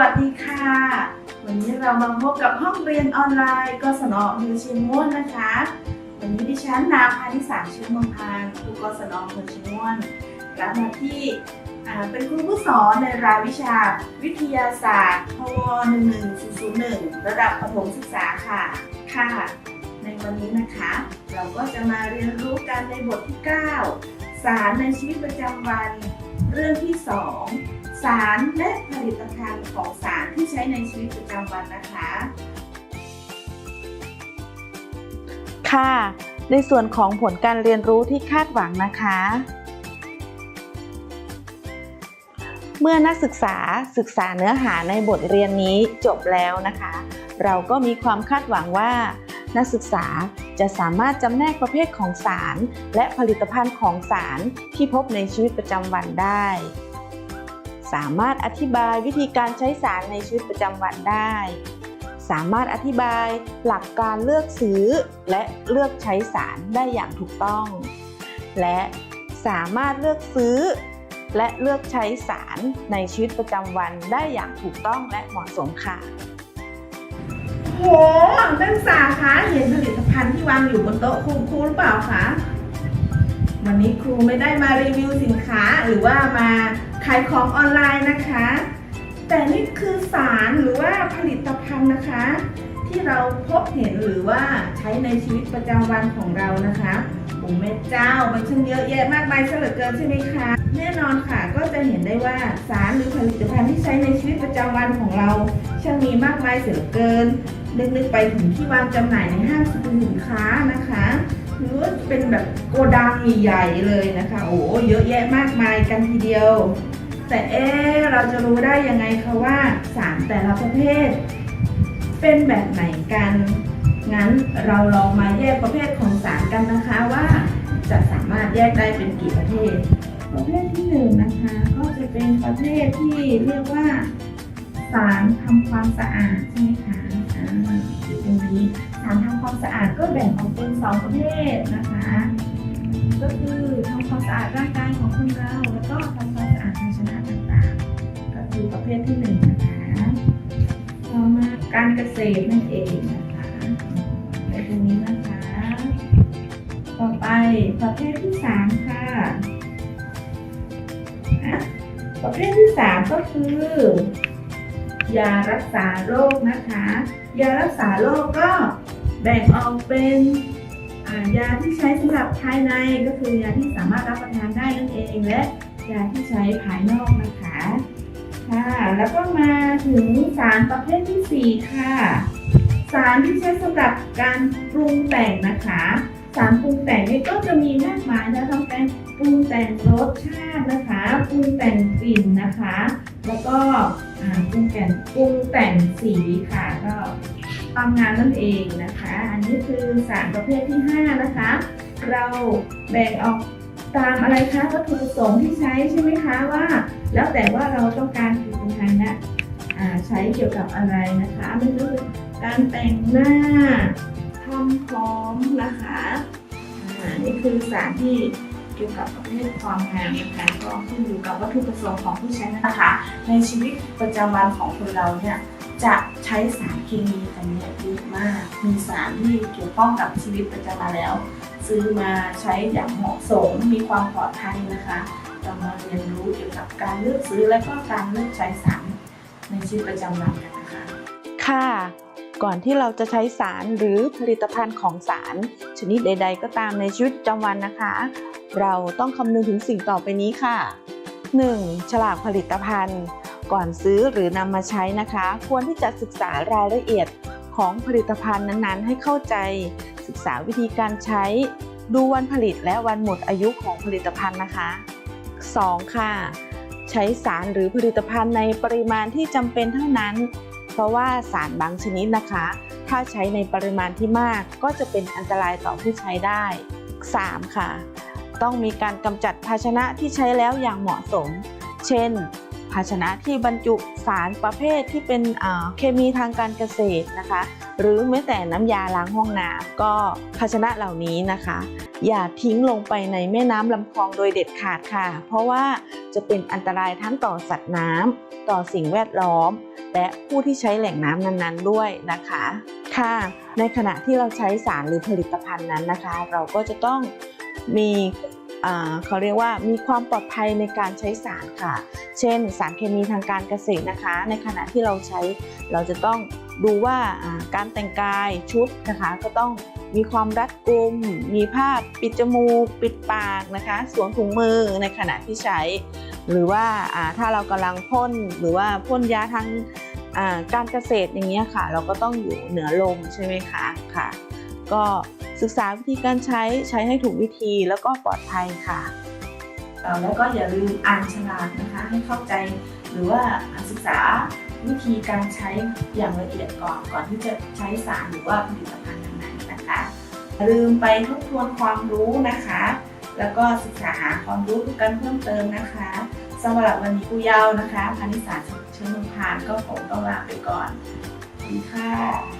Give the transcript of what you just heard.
วันนี้เรามาพบกับห้องเรียนออนไลน์กศนอำเภอเชียงม่วนนะคะ วันนี้ดิฉันนาพานิสาชื่อมงพานครูกศนอำเภอเชียงม่วนรับมาที่เป็นครูผู้สอนในรายวิชา วิทยาศาสตร์พว11001 ระดับประถมศึกษาค่ะค่ะ ในวันนี้นะคะ เราก็จะมาเรียนรู้กันในบทที่ 9 สารในชีวิตประจำวัน เรื่องที่ 2 สารและผลิตภัณฑ์ของสารที่ใช้ในชีวิตประจำวันนะคะ ค่ะ ในส่วนของผลการเรียนรู้ที่คาดหวังนะคะ เมื่อนักศึกษาศึกษาเนื้อหาในบทเรียนนี้จบแล้วนะคะ เราก็มีความคาดหวังว่า นักศึกษาจะสามารถจำแนกประเภทของสาร และผลิตภัณฑ์ของสารที่พบในชีวิตประจำวันได้ สามารถอธิบายวิธีการใช้สารในชีวิตประจำวันได้ สามารถอธิบายหลักการเลือกซื้อ และเลือกใช้สารได้อย่างถูกต้อง และสามารถเลือกซื้อ และเลือกใช้สารในชีวิตประจำวันได้อย่างถูกต้องและเหมาะสมค่ะโหนักศึกษาคะเห็นผลิตภัณฑ์ที่วางอยู่บนโต๊ะครูครูหรือเปล่าคะวันนี้ครูไม่ได้มารีวิวสินค้าหรือว่ามา ขายของออนไลน์นะคะ แต่นี่คือสารหรือว่าผลิตภัณฑ์นะคะ ที่เราพบเห็นหรือว่าใช้ในชีวิตประจำวันของเรานะคะโอ้แม่เจ้ามันช่างเยอะแยะมากมายซะเหลือเกินใช่ไหมคะ แน่นอนค่ะก็จะเห็นได้ว่าสารหรือผลิตภัณฑ์ที่ใช้ในชีวิตประจำวันของเราช่างมีมากมายเสียเหลือเกินนึกๆไปถึงที่วางจำหน่ายในห้างสรรพสินค้านะคะหรือว่าเป็นแบบโกดังใหญ่ๆเลยนะคะ โอ้เยอะแยะมากมายกันทีเดียว แต่เอ๊เราจะรู้ได้ยังไงคะว่าสารแต่ละประเภท เป็นแบบไหนกัน งั้นเราลองมาแยกประเภทของสารกันนะคะว่า จะสามารถแยกได้เป็นกี่ประเภท ประเภทที่หนึ่งนะคะ ก็จะเป็นประเภทที่เรียกว่า สารทำความสะอาดใช่ไหมคะอ่าตรงนี้สารทำความสะอาดก็แบ่งออกเป็นสองประเภทนะคะ ก็คือทำความสะอาดร่างกายของคนเราแล้วก็ทำ การเกษตรนั่นเองนะคะในตรงนี้นะคะ ต่อไปประเภทที่สามค่ะอะประเภทที่สามก็คือยารักษาโรคนะคะ ยารักษาโรคก็แบ่งออกเป็นยาที่ใช้สำหรับภายในก็คือยาที่สามารถรับประทานได้นั่นเองและยาที่ใช้ภายนอกนะคะ ค่ะ แล้วก็มาถึงสารประเภทที่สี่ค่ะ สารที่ใช้สำหรับการปรุงแต่งนะคะ สารปรุงแต่งนี่ก็จะมีมากมายนะทั้งการปรุงแต่งรสชาตินะคะปรุงแต่งกลิ่นนะคะ แล้วก็อ่าปรุงแต่งปรุงแต่งสีค่ะก็ทำงานนั่นเองนะคะ อันนี้คือสารประเภทที่ 5 นะคะ เราแบ่งออกตามอะไรคะวัตถุประสงค์ที่ใช้ใช่ไหมคะว่า แล้วแต่ว่าเราต้องการ ช้เกี่ยวกับอะไรนะคะไม่ว่าจะการแต่งหน้าทำผมนะคะอ่านี่คือสารที่เกี่ยวกับประเภทความงามนะคะก็ขึ้นอยู่กับวัตถุประสงค์ของผู้ใช้นะคะ ในชีวิตประจำวันของคนเราเนี่ยจะใช้สารเคมีกันเนี่ยเยอะมาก มีสารที่เกี่ยวข้องกับชีวิตประจำวันแล้ว ซื้อมาใช้อย่างเหมาะสมมีความปลอดภัยนะคะเรามาเรียนรู้เกี่ยวกับการเลือกซื้อและก็การเลือกใช้สาร ในชีวิตประจำวันกันนะคะ ค่ะ ก่อนที่เราจะใช้สารหรือผลิตภัณฑ์ของสาร ชนิดใด ๆ ก็ตามในชีวิตประจำวันนะคะ เราต้องคำนึงถึงสิ่งต่อไปนี้ค่ะ 1. ฉลากผลิตภัณฑ์ ก่อนซื้อหรือนำมาใช้นะคะ ควรที่จะศึกษารายละเอียดของผลิตภัณฑ์นั้นๆ ให้เข้าใจ ศึกษาวิธีการใช้ ดูวันผลิตและวันหมดอายุของผลิตภัณฑ์นะคะ 2. ค่ะ ใช้สารหรือผลิตภัณฑ์ในปริมาณที่จำเป็นเท่านั้น เพราะว่าสารบางชนิดนะคะ ถ้าใช้ในปริมาณที่มากก็จะเป็นอันตรายต่อผู้ใช้ได้ 3. ค่ะ ต้องมีการกำจัดภาชนะที่ใช้แล้วอย่างเหมาะสม เช่น ภาชนะที่บรรจุสารประเภทที่เป็นเคมีทางการเกษตรนะคะ หรือแม้แต่น้ำยาล้างห้องน้ำก็ภาชนะเหล่านี้นะคะ อย่าทิ้งลงไปในแม่น้ำลำคลองโดยเด็ดขาดค่ะ เพราะว่า จะเป็นอันตรายทั้งต่อสัตว์น้ำต่อสิ่งแวดล้อม และผู้ที่ใช้แหล่งน้ำนั้นๆ ด้วยนะคะค่ะในขณะที่เราใช้สารหรือผลิตภัณฑ์นั้นนะคะ เราก็จะต้องมีอ่าเขาเรียกว่ามีความปลอดภัยในการใช้สารค่ะ เช่น สารเคมีทางการเกษตรนะคะ ในขณะที่เราใช้เราจะต้องดูว่าอ่าการแต่งกายชุดนะคะก็ต้อง มีความรัดกุม มีผ้าปิดจมูก ปิดปากนะคะสวมถุงมือในขณะที่ใช้ หรือว่าถ้าเรากำลังพ่นหรือว่าพ่นยาทางการเกษตรอย่างเงี้ยค่ะ เราก็ต้องอยู่เหนือลมใช่ไหมคะค่ะ ก็ศึกษาวิธีการใช้ใช้ให้ถูกวิธีแล้วก็ปลอดภัยค่ะแล้วก็อย่าลืมอ่านฉลากนะคะให้เข้าใจหรือว่าศึกษาวิธีการใช้อย่างละเอียดก่อนก่อนที่จะใช้สารหรือว่าผลิตภัณฑ์ นะคะลืมไปทบทวนความรู้นะคะ แล้วก็ศึกษาหาความรู้กันเพิ่มเติมนะคะสำหรับวันนี้ครูเยาวนะคะพานิสาเชิญพานก็ผมต้องลาไปก่อนดีค่ะ